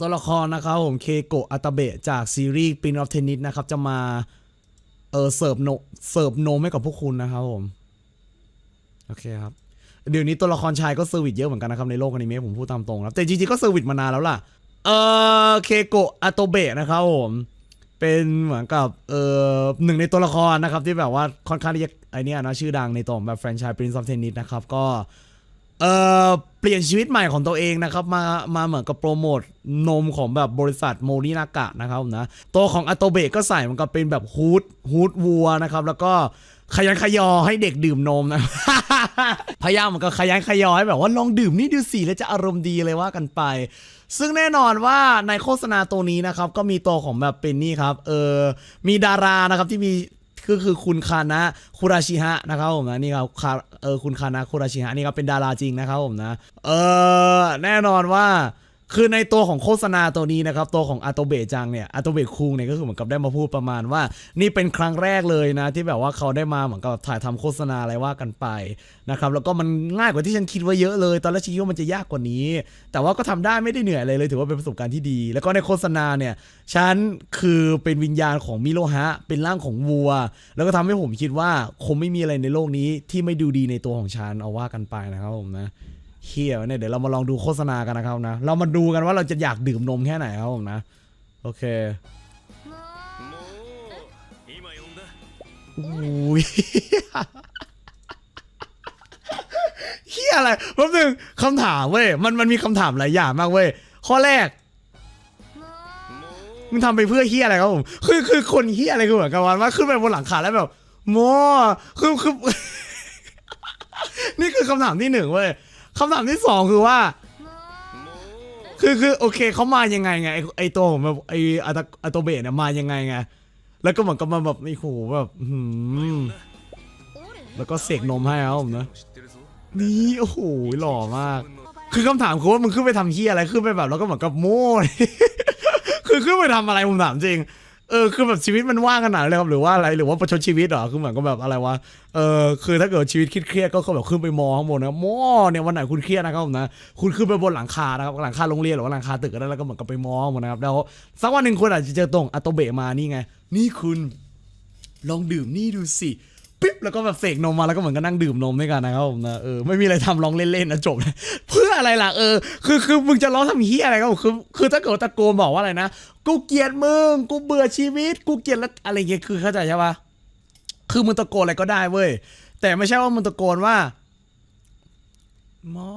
ตัวละครนะครับผมเคโกะอัตาเบะจากซีรีส์ Prince of Tennis นะครับ จะมา เออเสิร์ฟโนเสิร์ฟโนให้กับพวกคุณนะครับผม โอเคครับ เดี๋ยวนี้ตัวละครชายก็เซอร์วิสเยอะเหมือนกันนะครับ ในโลกอนิเมะผมพูดตามตรงครับ แต่จริงๆก็เซอร์วิสมานานแล้วล่ะ เออเคโกะอัตโตเบะนะครับผม เป็นเหมือนกับเออหนึ่งในตัวละครนะครับ ที่แบบว่าค่อนข้างที่จะไอเนี้ยนะชื่อดังในตัวของแบบแฟรนไชส์ Prince of Tennis นะครับก็เออ เปลี่ยนชีวิตใหม่ของตัวเองนะครับ มามาเหมือนกับโปรโมทนมของแบบบริษัทโมรินากะนะครับนะตัวของอัโตเบะก็ใส่มันก็เป็นแบบฮูดฮูดวัวนะครับ แล้วก็ขยันขยอให้เด็กดื่มนมนะ พยายามมือนกับขยันขยอให้แบบว่าลองดื่มนี่ดูสิแล้วจะอารมณ์ดีเลยว่ากันไป ซึ่งแน่นอนว่าในโฆษณาตัวนี้นะครับ ก็มีตัวของแบบเป็นนี่ครับ เออมีดารานะครับที่มี ก็คือคุณคานะคุราชิฮะนะครับผมนะนี่ครับคาเออคุณคานะคุราชิฮะนี่ครับเป็นดาราจริงนะครับผมนะเออแน่นอนว่า คือในตัวของโฆษณาตัวนี้นะครับ ตัวของอาโตเบะจังเนี่ยอาโตเบะคุงเนี่ยก็คือเหมือนกับได้มาพูดประมาณว่า นี่เป็นครั้งแรกเลยนะ ที่แบบว่าเขาได้มาเหมือนกับถ่ายทำโฆษณาอะไรว่ากันไปนะครับแล้วก็มันง่ายกว่าที่ฉันคิดไว่าเยอะเลย ตอนแรกฉันคิดว่ามันจะยากกว่านี้ แต่ว่าก็ทำได้ไม่ได้เหนื่อยอะไรเลย ถือว่าเป็นประสบการณ์ที่ดี แล้วก็ในโฆษณาเนี่ยฉันคือเป็นวิญญาณของมิโลฮะเป็นร่างของวัว แล้วก็ทำให้ผมคิดว่าคงไม่มีอะไรในโลกนี้ที่ไม่ดูดีในตัวของฉันเอาว่ากันไปนะครับผมนะ เฮียเนี่ยเดี๋ยวเรามาลองดูโฆษณากันนะครับนะ เรามาดูกันว่าเราจะอยากดื่มนมแค่ไหนครับผมนะ โอเคเฮียอะไรแป๊บนึงคำถามเว้ย มันมันมีคำถามหลายอย่างมากเว้ย ข้อแรกมึงทำไปเพื่อเฮียอะไรครับผม คือคือคนเฮียอะไรคือเหมือนกันวันว่าขึ้นไปบนหลังคาแล้วแบบโมคือคือ นี่คือคำถามที่หนึ่งเว้ย คำถามที่สองคือว่า คือคือโอเคเขามายังไงไงไอไอตัวของแบบไออะตอะเบะเนี่ยมายังไงไง แล้วก็เหมือนกับมาแบบไอ้โหแบบหืมแล้วก็เสกนมให้เขาผมนะนี่โอ้โหหล่อมาก คือคำถามคือว่ามึงขึ้นไปทำเฮียอะไรขึ้นไปแบบแล้วก็เหมือนกับโม่คือขึ้นไปทำอะไรผมถามจริง เออคือแบบชีวิตมันว่างขนาดนั้นเลยครับหรือว่าอะไรหรือว่าประชดชีวิตเหรอคือเหมือนกับแบบอะไรวะเออคือถ้าเกิดชีวิตเครียดๆก็เขาแบบขึ้นไปมองข้างบนนะมอเนี่ยวันไหนคุณเครียดนะครับผมนะคุณขึ้นไปบนหลังคานะครับหลังคาโรงเรียนหรือว่าหลังคาตึกก็ได้แล้วก็เหมือนกับไปมองหมดนะครับแล้วสักวันหนึ่งคุณอาจจะเจอตรงอัตโตเบะมานี่ไงนี่คุณลองดื่มนี่ดูสิ ปิ๊บแล้วก็แบบเสกนมมาแล้วก็เหมือนกับนั่งดื่มนมด้วยกันนะครับผมนะเออไม่มีอะไรทำลองเล่นๆนะจบเลยเพื่ออะไรล่ะเออคือคือมึงจะร้องทำเฮียอะไรก็คือคือถ้าเกิดตะโกนบอกว่าอะไรนะกูเกลียดมึงกูเบื่อชีวิต กูเกลียดแล้วอะไรเงี้ยคือเข้าใจใช่ปะคือมึงตะโกนอะไรก็ได้เว้ยแต่ไม่ใช่ว่ามึงตะโกนว่ามอ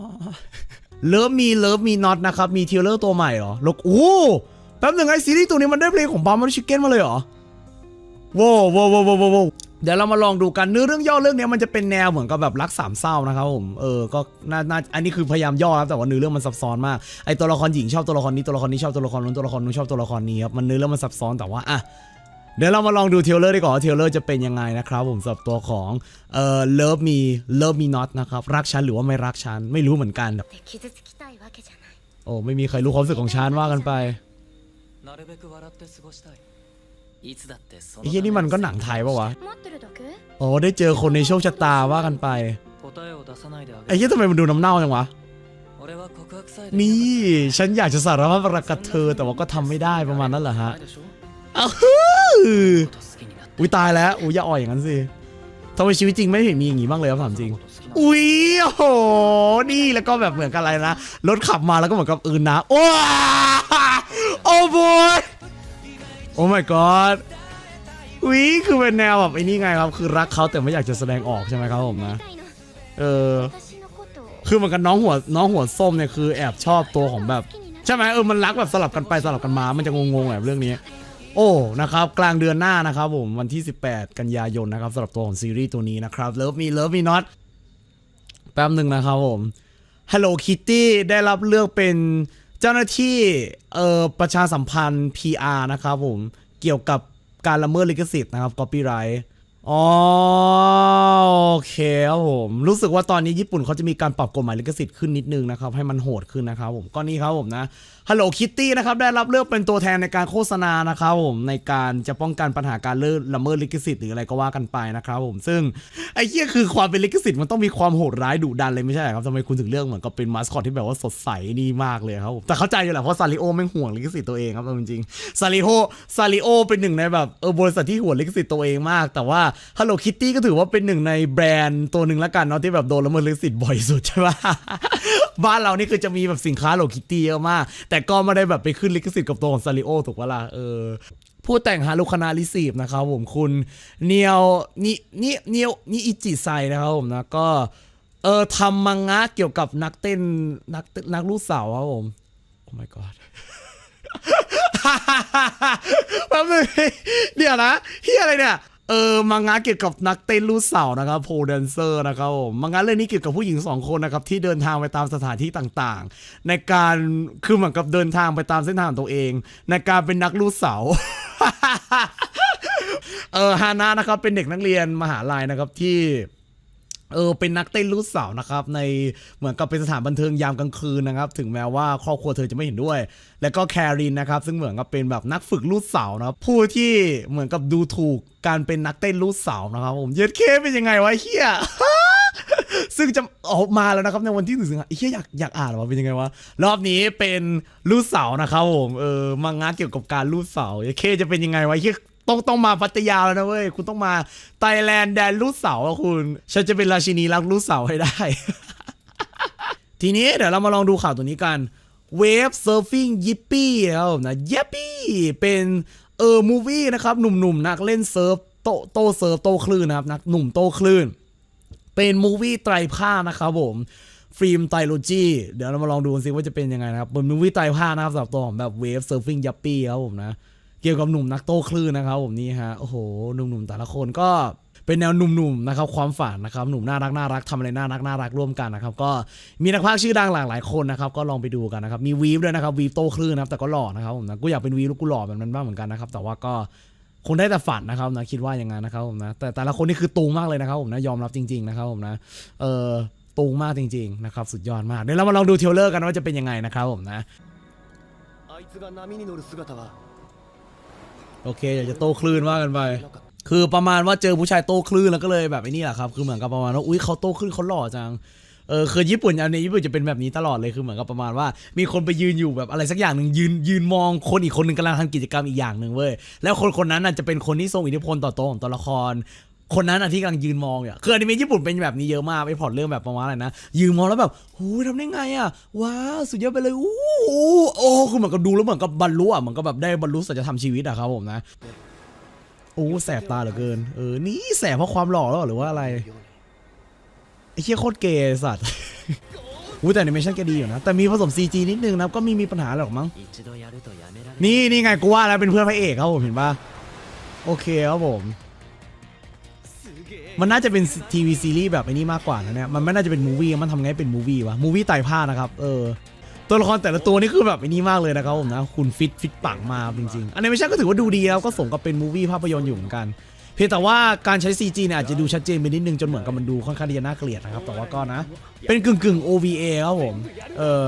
เลิฟมีเลิฟมีน็อตนะครับมีเทรลเลอร์ตัวใหม่เหรอล้วโอ้แป๊บหนึ่งไอซีรีส์ตัวนี้มันได้เพลงของบาร์มันชิคเก้นมาเลยเหรอโว้วโว้วโว้วโว้โว้ว เดี๋ยวเรามาลองดูกันเนื้อเรื่องย่อเรื่องนี้มันจะเป็นแนวเหมือนกับแบบรักสามเศร้านะครับผมเออก็น่าน่อันนี้คือพยายามย่อครับแต่ว่าเนื้อเรื่องมันซับซ้อนมากไอตัวละครหญิงชอบตัวละครนี้ตัวละครนี้ชอบตัวละครนู้นตัวละครนู้นชอบตัวละครนี้ครับมันเนื้อเรื่องมันซับซ้อนแต่ว่าอะเดี๋ยวเรามาลองดูเทเลอร์ดีกว่าเทเลอร์จะเป็นยังไงนะครับผมสำหรับตัวของเอ่อเลิฟมีเลิฟมีน็อตนะครับรักฉันหรือว่าไม่รักฉันไม่รู้เหมือนกันแบบโอ้ไม่มีใครรู้ความรู้สึกของฉันว่ากันไป ไอ้ยี้นี่มันก็หนังไทยปะวะอ๋อได้เจอคนในโชคชะตาว่ากันไปไอ้ยี้ทำไมมันดูน้ำเน่าจังวะนี่ฉันอยากจะสารภาพรักกับเธอ แต่ว่าก็ทำไม่ได้ประมาณนั้นเหรอฮะอุ้ยตายแล้วอุ้ยอย่าอ่อยอย่างนั้นสิทำไมชีวิตจริงไม่เห็นมีอย่างนี้บ้างเลยครับถามจริง อุ้ยโอ้โหนี่แล้วก็แบบเหมือนกันอะไรนะรถขับมาแล้วก็เหมือนกับอื่นนะโอ้โอ้บอย โอ้ my god อุ้ยคือเป็นแนวแบบไอ้นี่ไงครับ คือรักเขาแต่ไม่อยากจะแสดงออกใช่ไหมครับผมนะ เออ คือเหมือนกันน้องหัวน้องหัวส้มเนี่ยคือแอบชอบตัวของแบบ ใช่ไหมเออมันรักแบบสลับกันไปสลับกันมา มันจะงงๆแบบเรื่องนี้ โอ้นะครับกลางเดือนหน้านะครับผมวันที่ 18 กันยายนนะครับสำหรับตัวของซีรีส์ตัวนี้นะครับ Love Me Love Me Not แป๊บหนึ่งนะครับผม Hello Kitty ได้รับเลือกเป็น เจ้าหน้าที่เอ่อประชาสัมพันธ์ PR นะครับผมเกี่ยวกับการละเมิดลิขสิทธิ์นะครับ copyright อ๋อโอเคครับผม รู้สึกว่าตอนนี้ญี่ปุ่นเขาจะมีการปรับกฎหมายลิขสิทธิ์ขึ้นนิดนึงนะครับ ให้มันโหดขึ้นนะครับผมก็นี่ครับผมนะ Hello Kitty นะครับได้รับเลือกเป็นตัวแทนในการโฆษณานะครับผมในการจะป้องกันปัญหาการเลิละเมิดลิขสิทธิ์หรืออะไรก็ว่ากันไปนะครับผมซึ่งไอ้เหี้ยคือความเป็นลิขสิทธิ์มันต้องมีความโหดร้ายดุดันเลยไม่ใช่เหรอครับทำไมคุณถึงเลือกเหมือนกับเป็นมาสคอตที่แบบว่าสดใสนี่มากเลยครับผมแต่เข้าใจอยู่แหละเพราะซาริโอแม่ห่วงลิขสิทธิ์ตัวเองครับเอาจริงๆซาริโอซาริโอเป็นหนึ่งในแบบเออบริษัทที่ห่วงลิขสิทธิ์ตัวเองมาก แต่ว่า Hello Kitty ก็ถือว่าเป็นหนึ่งในแบรนด์ตัวหนึ่งละกันเนาะที่แบบโดนละเมิดลิขสิทธิ์บ่อยสุดใช่ปะ บ้านเรานี่คือจะมีแบบสินค้า Hello Kitty เยอะมาก แต่ก็ไม่ได้แบบไปขึ้นลิขสิทธิ์กับตัวของซาริโอถูกปะล่ะเออผู้แต่งฮารุคานาริซีฟนะครับผมคุณเนียวนี่นี่เนียวนี่อิจิไซนะครับผมนะก็เออทำมังงะเกี่ยวกับนักเต้นนักนนักลูกสาวครับผมโอ้ my god แป๊บนึงเดี๋ยวนะเฮียอะไรเนี่ย เออมังงะเกี่ยวกับนักเต้นลูกสาวนะครับโพแดนเซอร์นะครับผมมังงะเรื่องนี้เกี่ยวกับผู้หญิงสองคนนะครับที่เดินทางไปตามสถานที่ต่างๆ ในการคือเหมือนกับเดินทางไปตามเส้นทางของตัวเอง ในการเป็นนักลูกสาวเออฮานะนะครับเป็นเด็กนักเรียนมหาลัยนะครับที่ เออเป็นนักเต้นลูกสาวนะครับในเหมือนกับเป็นสถานบันเทิงยามกลางคืนนะครับ ถึงแม้ว่าครอบครัวเธอจะไม่เห็นด้วย แล้วก็แครินนะครับ ซึ่งเหมือนกับเป็นแบบนักฝึกลูกสาวนะครับผู้ที่เหมือนกับดูถูกการเป็นนักเต้นลูกสาวนะครับ ผมเย็ดเคเป็นยังไงวะเฮียซึ่งจะออกมาแล้วนะครับในวันที่หนึ่งสิงหาเฮียอยากอยากอ่านว่าเป็นยังไงวะรอบนี้เป็นลูกสาวนะครับผมเออมังงะเกี่ยวกับการลูกสาวเย็ดเคจะเป็นยังไงวะเฮีย ต้องต้องมาพัทยาแล้วนะเว้ย คุณต้องมาไทยแลนด์แดนลูกเสาอะคุณ ฉันจะเป็นราชินีรักลูกเสาให้ได้ ทีนี้เดี๋ยวเรามาลองดูข่าวตัวนี้กันเวฟเซิร์ฟฟิงยิปปี้ครับผมนะยิปปี้เป็นเออมูวี่นะครับหนุ่มๆนักเล่นเซิร์ฟโตโตเซิร์ฟโตคลื่นนะครับนักหนุ่มโตคลื่น เป็นมูวี่ไตรภาคนะครับผมฟิล์มไตรโลจีเดี๋ยวเรามาลองดูกันสิว่าจะเป็นยังไงนะครับเป็นมูวี่ไตรภาคนะครับสำหรับตัวของแบบเวฟเซิร์ฟฟิงยัปปี้ครับผมนะ เกี่ยวกับหนุ่มนักโต้คลื่นนะครับผมนี่ฮะโอ้โหหนุ่มๆแต่ละคนก็เป็นแนวหนุ่มๆนะครับความฝันนะครับหนุ่มน่ารักน่ารักทำอะไรน่ารักน่ารักร่วมกันนะครับก็มีนักพากย์ชื่อดังหลากหลายคนนะครับก็ลองไปดูกันนะครับมีวีฟด้วยนะครับวีฟโต้คลื่นนะครับแต่ก็หล่อนะครับผมนะกูอยากเป็นวีฟล้วกูหล่อแบบนั้นบ้างเหมือนกันนะครับแต่ว่าก็คงได้แต่ฝันนะครับนะคิดว่าอย่างนั้นนะครับผมนะแต่แต่ละคนนี่คือตูงมากเลยนะครับผมนะยอมรับจริง ๆนะครับผมนะเออตูงมากจริงๆนะครับสุดยอดมากเดี๋ยวเรามาลองดูเทเลอร์กันว่าจะเป็นยังไงนะครับผมนะ โอเคอยากจะโต้คลื่นว่ากันไป คือประมาณว่าเจอผู้ชายโต้คลื่นแล้วก็เลยแบบไอ้นี่แหละครับ คือเหมือนกับประมาณว่าอุ้ยเขาโต้คลื่นเขาหล่อจัง เออคือญี่ปุ่นอันนี้ญี่ปุ่นจะเป็นแบบนี้ตลอดเลยคือเหมือนกับประมาณว่า มีคนไปยืนอยู่แบบอะไรสักอย่างหนึ่งยืนยืนมองคนอีกคนหนึ่งกำลังทำกิจกรรมอีกอย่างหนึ่งเว้ยแล้วคนคนนั้นน่ะจะเป็นคนที่ทรงอิทธิพลต่อตัวของตัวละคร คนนั้นอะที่กำลังยืนมองอะคืออนิเมะญี่ปุ่นเป็นแบบนี้เยอะมากไปพอร์ตเรื่องแบบประมาณอะไรนะยืนมองแล้วแบบโอ้ยทำได้ไงอะว้าสุดยอดไปเลยอู้โอ้คือเหมือนกับดูแล้วเหมือนกับบรรลุอะเหมือนกับแบบได้บรรลุสัจธรรมชีวิตอะครับผมนะโอ้แสบตาเหลือเกินเออนี่แสบเพราะความหล่อแล้วหรือว่าอะไรไอ้เหี้ยโคตรเกย์สัตว์อู้แต่แอนิเมชันแกดีอยู่นะ แต่มีผสม CG นิดนึงนะก็มีมีปัญหาหรอกมั้งนี่นี่ไงกูว่าแล้วเป็นเพื่อนพระเอกครับผมเห็นปะโอเคครับผม มันน่าจะเป็นทีวีซีรีส์แบบไอ้นี่มากกว่านะเนี่ย มันไม่น่าจะเป็นมูวี่ มันทำไงเป็นมูวี่วะ มูวี่ไต่ผ้านะครับ เออ ตัวละครแต่ละตัวนี่คือแบบไอ้นี่มากเลยนะครับผมนะ คุณฟิตฟิตปังมาจริงๆ อันนี้ไม่ใช่ก็ถือว่าดูดีแล้วก็สมกับเป็นมูวี่ภาพยนตร์อยู่เหมือนกัน เพียงแต่ว่าการใช้ CG เนี่ยอาจจะดูชัดเจนไปนิดนึงจนเหมือนกับมันดูค่อนข้างที่จะน่าเกลียดนะครับ แต่ว่าก็นะ เป็นกึ่งกึ่ง OVA ครับผม เออ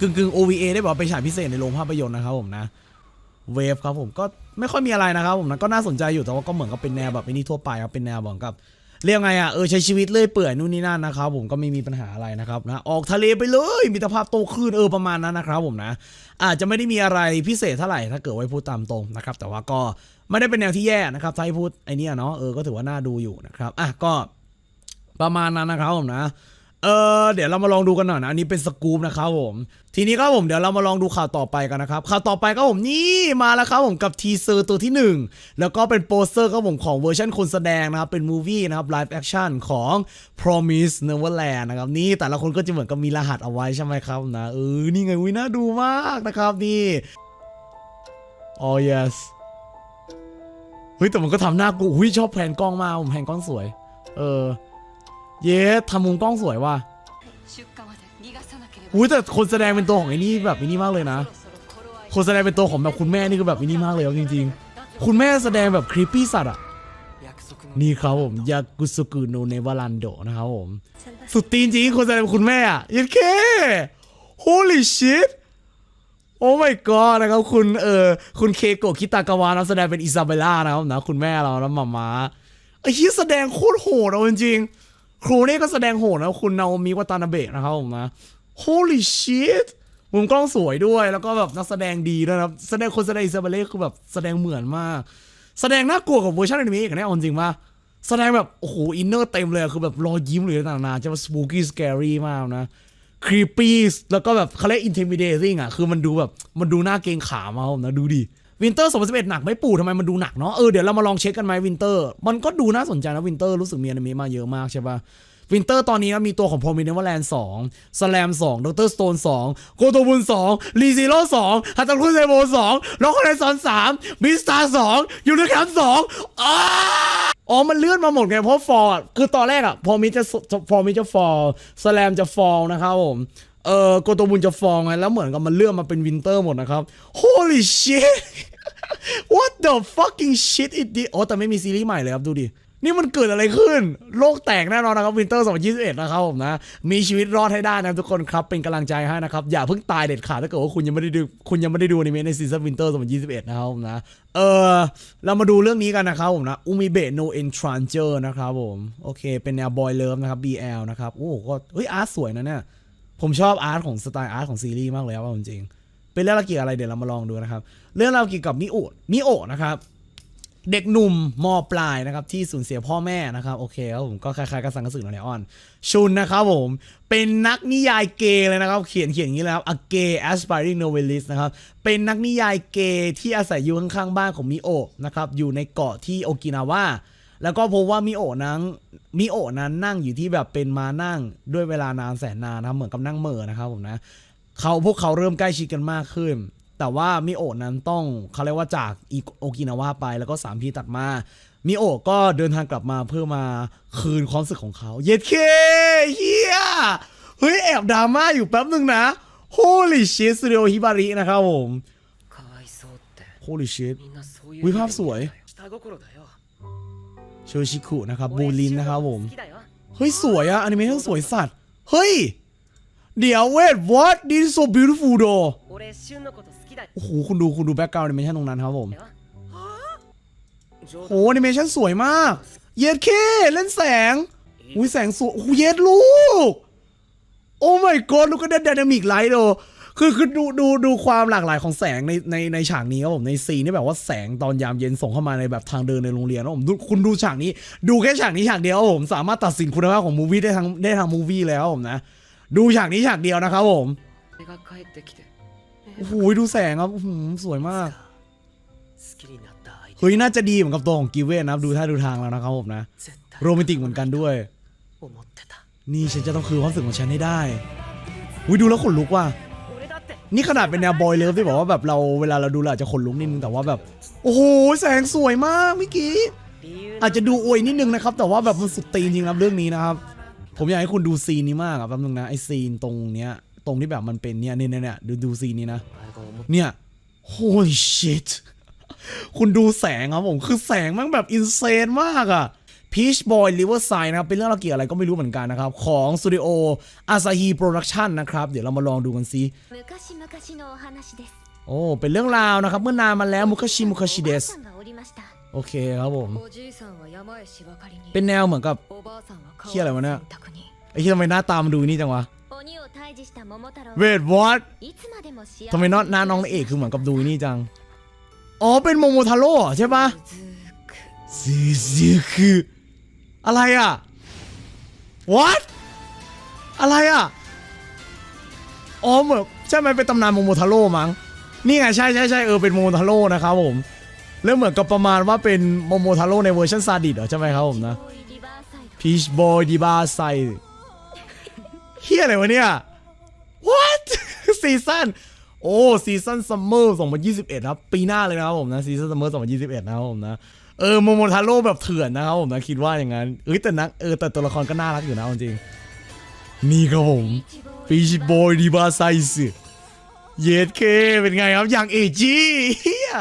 กึ่งกึ่ง OVA ได้บอกว่าไปฉายพิเศษในโรงภาพยนตร์นะครับผมนะ เวฟครับผมก็ไม่ค่อยมีอะไรนะครับผมนะก็น่าสนใจอยู่แต่ว่าก็เหมือนกับเป็นแนวแบบไอ้นี้ทั่วไปครับเป็นแนวเหมือนกับเรียกไงอะเออใช้ชีวิตเลื่อยเปื่อยนู่นนี่นั่นนะครับผมก็ไม่มีปัญหาอะไรนะครับนะออกทะเลไปเลยมิตภาพโตขึ้นเออประมาณนั้นนะครับผมนะ อาจจะไม่ได้มีอะไรพิเศษเท่าไหร่ถ้าเกิดไว้พูดตามตรงนะครับแต่ว่าก็ไม่ได้เป็นแนวที่แย่นะครับถ้าให้พูดไอเนี้ยเนาะเออก็ถือว่าน่าดูอยู่นะครับอะก็ประมาณนั้นนะครับผมนะ เออเดี๋ยวเรามาลองดูกันหน่อยนะอันนี้เป็นสกู๊ปนะครับผมทีนี้ครับผมเดี๋ยวเรามาลองดูข่าวต่อไปกันนะครับข่าวต่อไปครับผมนี่มาแล้วครับผมกับทีเซอร์ตัวที่หนึ่งแล้วก็เป็นโปสเตอร์ครับผมของเวอร์ชันคนแสดงนะครับเป็นมูวี่นะครับไลฟ์แอคชั่นของ Promise Neverland นะครับนี่แต่ละคนก็จะเหมือนกับมีรหัสเอาไว้ใช่ไหมครับนะเออนี่ไงวิน่าดูมากนะครับนี่ oh yes เฮ้ยแต่มันก็ทำหน้ากูหุ้ยชอบแผนกล้องมากผมแผนกล้องสวย เออ เย้ทำมุมกล้องสวยว่ะอุ้ยแต่คนแสดงเป็นตัวของไอ้นี่แบบไอ้นี่มากเลยนะ คนแสดงเป็นตัวของแบบคุณแม่นี่ก็แบบไอ้นี่มากเลยจริง ๆ คุณแม่แสดงแบบครีปปี้สัตว์อะนี่ครับผมยากุสุกุโนเนวาลันโดนะครับผม สุดตีนจริงคนแสดงเป็นคุณแม่อะยันเค holy shit โอ้ my god นะครับคุณเออคุณเคโกะคิตากาวานะแสดงเป็นอิซาเบล่านะครับนะคุณแม่เรานะมามาไอ้ที่แสดงโคตรโหดเอาจริงๆ ครูนี่ก็แสดงโหดนะคุณนาโอมิวาตานาเบะนะครับผมนะ holy shit มุมกล้องสวยด้วยแล้วก็แบบนักแสดงดีด้วยนะครับ แสดงคนแสดงอิซาเบเล่คือแบบแสดงเหมือนมาก แสดงน่ากลัวกับเวอร์ชันอนิเมะอีกนะเอาจริงป่ะแสดงแบบ โอ้โห อินเนอร์เต็มเลย คือแบบรอยยิ้มหรือต่างๆจะมา spooky scary มากนะ creepy แล้วก็แบบเขาเรียก intimidating อะ คือมันดูแบบ มันดูน่าเกรงขามเอานะ ดูดิ วินเตอร์2011 หนักไหม่ปู่ทำไมมันดูหนักเนาะเออเดี๋ยวเรามาลองเช็คกันไหมวินเตอร์มันก็ดูน่าสนใจนะวินเตอร์รู้สึกมีอนิเมะมาเยอะมากใช่ปะวินเตอร์ตอนนี้มีตัวของ Prominent Neverland 2 Slam 2 Doctor Stone 2โกโตบุน2รีซิโร่2ฮัตตาคุเซโบ2ล็อกคอนเนซอน3บิสตา2ยูนิแคม2อ้าอ๋อ มันเลื่อนมาหมดไงเพราะฟอร์คือตอนแรกอะพอมิจะฟอร์มิจะฟอร์สแลมจะฟอลนะครับผม เออโกโตบุนจะฟองไง แล้วเหมือนกับมันเลื่อนมาเป็นวินเตอร์หมดนะครับ holy shit what the fucking shit it did โอ้แต่ไม่มีซีรีส์ใหม่เลยครับดูดิ นี่มันเกิดอะไรขึ้น โลกแตกแน่นอนนะครับวินเตอร์2021 นะครับผมนะ มีชีวิตรอดให้ได้นะทุกคนครับ เป็นกำลังใจให้นะครับ อย่าเพิ่งตายเด็ดขาดถ้าเกิดว่าคุณยังไม่ได้ดูคุณยังไม่ได้ดูอนิเมะในซีซั่นวินเตอร์2021 นะครับผมนะ เออเรามาดูเรื่องนี้กันนะครับผมนะอูมิเบะโนเอนทรานเจอร์นะครับผมโอเค เป็นแนวบอยเลิฟนะครับ BL นะครับโอ้ก็เฮ้ยอาร์ตสวยนะเนี่ยผมชอบอาร์ตของสไตล์อาร์ตของซีรีส์มากเลยครับจริงๆ เป็นเรื่องราวเกี่ยวกับอะไรเดี๋ยวเรามาลองดูนะครับ เรื่องราวเกี่ยวกับมิโอะมิโอะนะครับ เด็กหนุ่มมปลายนะครับที่สูญเสียพ่อแม่นะครับโอเคครับผมก็คล้ายๆกับสังกะสึโนไลออน ชุนนะครับผมเป็นนักนิยายเกย์เลยนะครับ เขียนเขียนอย่างนี้เลยครับ a gay aspiring novelist นะครับเป็นนักนิยายเกย์ที่อาศัยอยู่ข้างๆบ้านของมิโอะนะครับอยู่ในเกาะที่โอกินาวาแล้วก็พบว่ามิโอะนั้นมิโอะนั้นนั่งอยู่ที่แบบเป็นมานั่งด้วยเวลานานแสนนานนะครับเหมือนกับนั่งเหม่อนะครับผมนะ เขาพวกเขาเริ่มใกล้ชิดกันมากขึ้น แต่ว่ามิโอะนั้นต้องเขาเรียกว่าจากอีโอกินาวาไปแล้วก็สามพีตัดมามิโอก็เดินทางกลับมาเพื่อมาคืนความรู้สึกของเขา เย็ดเคเฮียเฮ้ยแอบดราม่าอยู่แป๊บหนึ่งนะ Holy shit studio hibari นะครับผม Holy shit วิภาพสวยเชอชิคุนะครับบูลินนะครับผม เฮ้ยสวยอะอนิเมะทั้งสวยสัตว์ เฮ้ย เดี๋ยวเวท what this is so beautiful โอ้โห คุณดู คุณดูแบ็กกราวด์แอนิเมชันตรงนั้นครับผมโหแอนิเมชันสวยมาก เย็ดเคเล่นแสง อุ้ยแสงสวยโอ้เย็ดลูก โอ้ my god ลูกก็ได้ดินามิกไลท์โดคือคือดูดูดูความหลากหลายของแสงในในในฉากนี้ครับผมในซีนี่แบบว่าแสงตอนยามเย็นส่งเข้ามาในแบบทางเดินในโรงเรียนนะผมคุณดูฉากนี้ ดูแค่ฉากนี้ฉากเดียวผมสามารถตัดสินคุณภาพของมูวี่ได้ทั้งได้ทั้งมูวี่แล้วผมนะ ดูฉากนี้ฉากเดียวนะครับผม 俺が帰ってきて โอ้โหดูแสงครับอื้อหือสวยมาก 好きになった相手 เฮ้ยน่าจะดีเหมือนกับตัวของกิเวนนะครับดูท่าดูทางแล้วนะครับผมนะ 絶対 โรแมนติกเหมือนกันด้วย 思ってた นี่ฉันจะต้องคืนความรู้สึกของฉันให้ได้อุ้ยดูแล้วขนลุกว่ะ 俺だって นี่ขนาดเป็นแนวบอยเลิฟที่บอกว่าแบบเราเวลาเราดูเราอาจจะขนลุกนิดนึงแต่ว่าแบบ โอ้โห แสงสวยมากเมื่อกี้ 理由 อาจจะดูอวยนิดนึงนะครับ แต่ว่าแบบมันสุดตีนจริงครับเรื่องนี้นะครับ ผมอยากให้คุณดูซีนนี้มากอะแป๊บนึงนะไอซีนตรงเนี้ย ตรงที่แบบมันเป็นเนี่ยเนี่ยเนี่ยดูดูซีนนี้นะ เนี่ยโอ้ยชิตคุณดูแสงครับผมคือแสงมันแบบอินเซนมากอะ Peach Boy Riverside นะครับ เป็นเรื่องราวเกี่ยวอะไรก็ไม่รู้เหมือนกันนะครับ ของสตูดิโอ Asahi Production นะครับ เดี๋ยวเรามาลองดูกันซิโอ้ เป็นเรื่องราวนะครับ เมื่อนานมาแล้วมุคชิมุคชิเดสโอเคครับผม เป็นแนวเหมือนกับเคียอะไรวะเนี่ย ไอ้ที่ทำไมหน้าตามดูนี่จังวะเวทวอตทำไมนอตหน้าน้องนาเอกคือเหมือนกับดูนี่จัง อ๋อเป็นโมโมทาโร่ใช่ปะซูซูคืออะไรอะ what อะไรอะ อ๋อเหมือนใช่ไหมเป็นตำนานโมโมทาโร่มั้ง นี่ไงใช่ใช่ใช่เออเป็นโมโมทาโร่นะครับผม แล้วเหมือนกับประมาณว่าเป็นโมโมทาโร่ในเวอร์ชันซาดิสเหรอใช่ไหมครับผมนะพีชบอยดีบาไซ เฮียอะไรวะเนี่ย what ซีซั่นโอ้ซีซั่นซัมเมอร์2021ครับ ปีหน้าเลยนะครับผมนะซีซั่นซัมเมอร์2021 นะครับผมนะเออโมโมทาโร่แบบเถื่อนนะครับผมนะคิดว่าอย่างนั้นเอ้ยแต่นักเออแต่ตัวละครก็น่ารักอยู่นะจริงนี่ครับผมพีชบอยดีบาไซส์เยสเคเป็นไงครับอย่างเอจีเฮีย